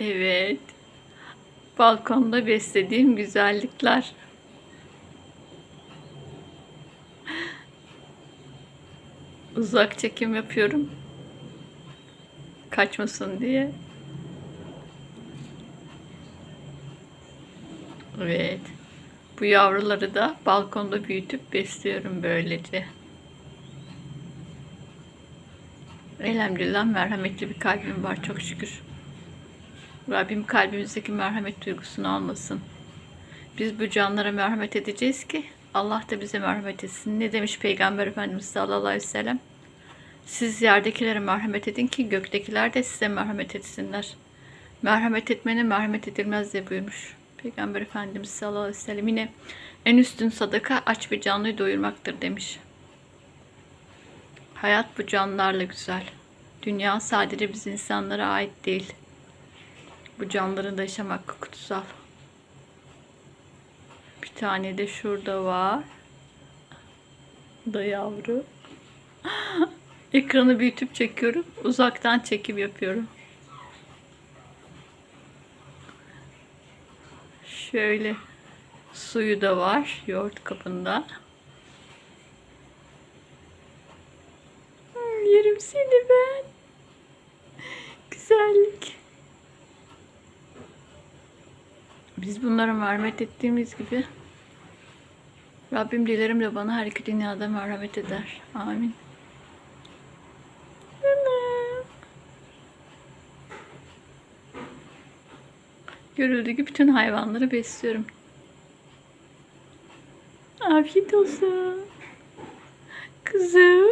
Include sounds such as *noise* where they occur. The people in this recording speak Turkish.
Evet. Balkonda beslediğim güzellikler. Uzak çekim yapıyorum. Kaçmasın diye. Evet. Bu yavruları da balkonda büyütüp besliyorum böylece. Elhamdülillah merhametli bir kalbim var çok şükür. Rabbim kalbimizdeki merhamet duygusunu almasın. Biz bu canlara merhamet edeceğiz ki Allah da bize merhamet etsin. Ne demiş Peygamber Efendimiz sallallahu aleyhi ve sellem? Siz yerdekilere merhamet edin ki göktekiler de size merhamet etsinler. Merhamet etmene merhamet edilmez diye buyurmuş. Peygamber Efendimiz sallallahu aleyhi ve sellem yine en üstün sadaka aç bir canlıyı doyurmaktır demiş. Hayat bu canlılarla güzel. Dünya sadece biz insanlara ait değil. Bu canlıların da yaşamak kutsal. Bir tane de şurada var. Da yavru. *laughs* Ekranı büyütüp çekiyorum. Uzaktan çekim yapıyorum. Şöyle suyu da var yoğurt kabında. Hmm, Yerim seni ben. Biz bunlara merhamet ettiğimiz gibi Rabbim dilerim de bana her iki dünyada merhamet eder. Amin. Görüldüğü gibi bütün hayvanları besliyorum. Afiyet olsun. Kızım.